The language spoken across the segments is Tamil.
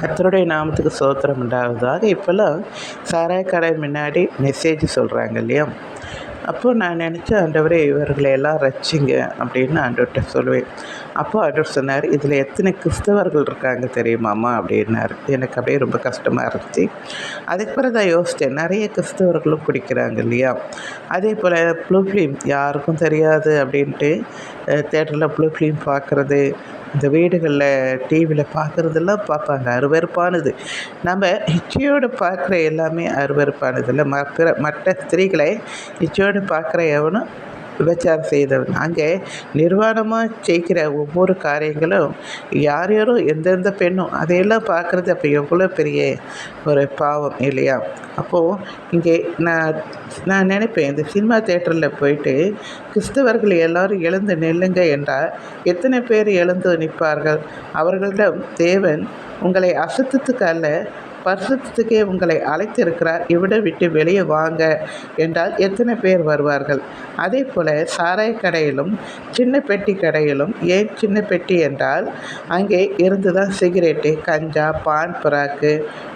கத்தருடைய நாமத்துக்கு சோத்திரம் உண்டாவதாக. இப்போல்லாம் சாராய கடை முன்னாடி மெசேஜ் சொல்கிறாங்க இல்லையா? அப்போது நான் நினச்சேன் ஆண்டவரே இவர்களை எல்லாம் ரச்சிங்க அப்படின்னு ஆண்டவர்கிட்ட சொல்லுவேன். அப்போ அவர் சொன்னார் இதில் எத்தனை கிறிஸ்தவர்கள் இருக்காங்க தெரியுமாம்மா? அப்படின்னார். எனக்கு அப்படியே ரொம்ப கஷ்டமாக இருந்துச்சு. அதுக்கு பிறகு தான் யோசித்தேன் நிறைய கிறிஸ்தவர்களும் பிடிக்கிறாங்க இல்லையா? அதே போல் ப்ளூ ஃபிலிம் யாருக்கும் தெரியாது அப்படின்ட்டு தேட்டரில் ப்ளூ ஃபிலிம் பார்க்குறது இந்த வீடுகளில் டிவியில் பார்க்குறதெல்லாம் பார்ப்பாங்க அருவருப்பானது. நம்ம இச்சையோடு பார்க்குற எல்லாமே அருவறுப்பானது இல்லை. மற்ற மற்ற ஸ்திரீகளை இச்சையோடு பார்க்குற எவனும் விபச்சாரம் செய்தவன். அங்கே நிர்வாணமாக செய்கிற ஒவ்வொரு காரியங்களும் யார் யாரோ எந்தெந்த பெண்ணும் அதையெல்லாம் பார்க்குறது அப்போ எவ்வளோ பெரிய ஒரு பாவம் இல்லையா? அப்போது இங்கே நான் நான் நினைப்பேன் இந்த சினிமா தேட்டரில் போயிட்டு கிறிஸ்தவர்கள் எல்லோரும் எழுந்து நில்லுங்க என்றால் எத்தனை பேர் எழுந்து நிற்பார்கள்? அவர்களிடம் தேவன் உங்களை அசத்தத்துக்கு அல்ல பரிசுத்தத்துக்கே உங்களை அழைத்திருக்கிறார். இவ்விட விட்டு வெளியே வாங்க என்றால் எத்தனை பேர் வருவார்கள்? அதே போல் சாராய கடையிலும் சின்ன பெட்டி கடையிலும் ஏன் சின்ன பெட்டி என்றால் அங்கே இருந்து தான் சிகரெட்டு கஞ்சா பான் பிராக்கு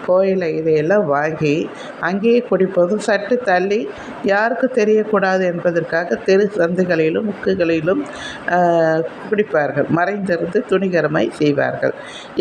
கோயிலை இதையெல்லாம் வாங்கி அங்கேயே குடிப்பதும் சற்று தள்ளி யாருக்கு தெரியக்கூடாது என்பதற்காக தெரு சந்துகளிலும் முக்குகளிலும் குடிப்பார்கள். மறைந்திருந்து துணிகரமாய் செய்வார்கள்.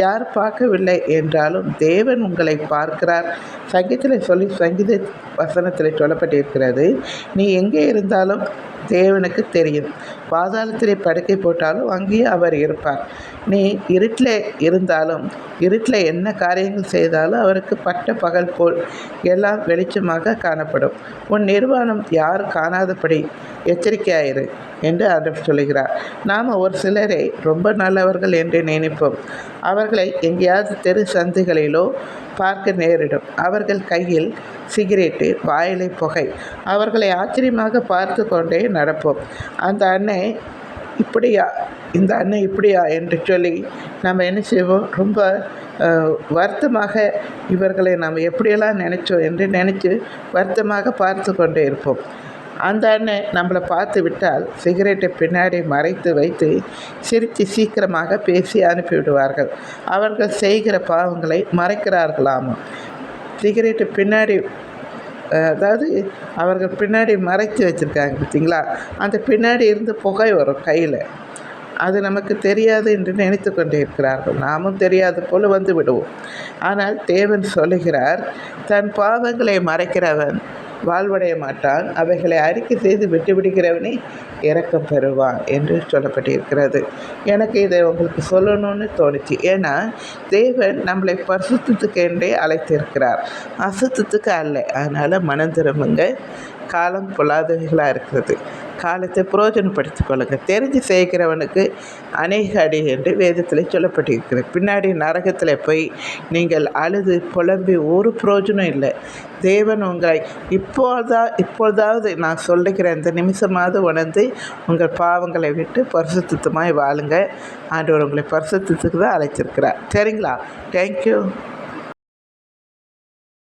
யார் பார்க்கவில்லை என்றாலும் தேவன் உங்களை பார்க்கிறார். சங்கீதத்தில் சொல்லி சங்கீத வசனத்தில் சொல்லப்பட்டிருக்கிறது நீ எங்கே இருந்தாலும் தேவனுக்கு தெரியும். பாதாளத்திலே படுக்கை போட்டாலும் அங்கேயே அவர் இருப்பார். நீ இருட்டில் இருந்தாலும் இருட்டில் என்ன காரியங்கள் செய்தாலும் அவருக்கு பட்ட பகல் போல் எல்லாம் வெளிச்சமாக காணப்படும். உன் நிர்வாணம் யார் காணாதபடி எச்சரிக்கையாயிரு. என்று அவர் சொல்லுகிறார். நாம் ஒரு சிலரை ரொம்ப நல்லவர்கள் என்று நினைப்போம். அவர்களை எங்கேயாவது தெரு சந்துகளிலோ பார்க்க நேரிடும். அவர்கள் கையில் சிகரெட்டு வாயிலை புகை அவர்களை ஆச்சரியமாக பார்த்து கொண்டே நடப்போம். அந்த அன்னை இப்படியா இந்த அண்ணன் இப்படியா என்று சொல்லி நம்ம என்ன செய்வோம்? ரொம்ப வருத்தமாக இவர்களை நாம் எப்படியெல்லாம் நினச்சோம் என்று நினச்சி வருத்தமாக பார்த்து கொண்டே இருப்போம். அந்த அண்ணன் நம்மளை பார்த்து விட்டால் சிகரெட்டை பின்னாடி மறைத்து வைத்து சிரித்து சீக்கிரமாக பேசி அனுப்பிவிடுவார்கள் அவர்கள் செய்கிற பாவங்களை மறைக்கிறார்களாமா? சிகரெட்டு பின்னாடி அதாவது அவர்கள் பின்னாடி மறைத்து வச்சுருக்காங்க பார்த்தீங்களா? அந்த பின்னாடி இருந்து புகை வரும் கையில். அது நமக்கு தெரியாது என்று நினைத்து கொண்டே இருக்கிறார்கள் நாமும் தெரியாது போல் வந்து விடுவோம். ஆனால் தேவன் சொல்லுகிறார் தன் பாவங்களை மறைக்கிறவன் வாழ்வடைய மாட்டான். அவைகளை அறிக்கை செய்து விட்டுவிடுகிறவனே இறக்கம் பெறுவான் என்று சொல்லப்பட்டிருக்கிறது. எனக்கு இதை உங்களுக்கு சொல்லணும்னு தோணுச்சு. ஏன்னா தேவன் நம்மளை பரிசுத்தத்துக்கு என்றே அழைத்திருக்கிறார். அசுத்தத்துக்கு அல்ல. அதனால் மனம் திரும்புங்க. காலம் பொல்லாதவைகளாக இருக்கிறது. காலத்தை புரோஜனப்படுத்திக் கொள்ளுங்கள் தெரிஞ்சு செய்கிறவனுக்கு அநேக அடி என்று வேதத்தில் சொல்லப்பட்டிருக்கிறது. பின்னாடி நரகத்தில் போய் நீங்கள் அழுது புலம்பி ஒரு புரோஜனம் இல்லை. தேவன் உங்களை இப்போதா இப்பொழுதாவது நான் சொல்லிக்கிற இந்த நிமிஷமாவது உணர்ந்து உங்கள் பாவங்களை விட்டு பரிசுத்தமாய் வாழுங்க. ஆண்டவர் உங்களை பரிசுத்தத்துக்கு தான் அழைச்சிருக்கிறார் சரிங்களா? தேங்க்யூ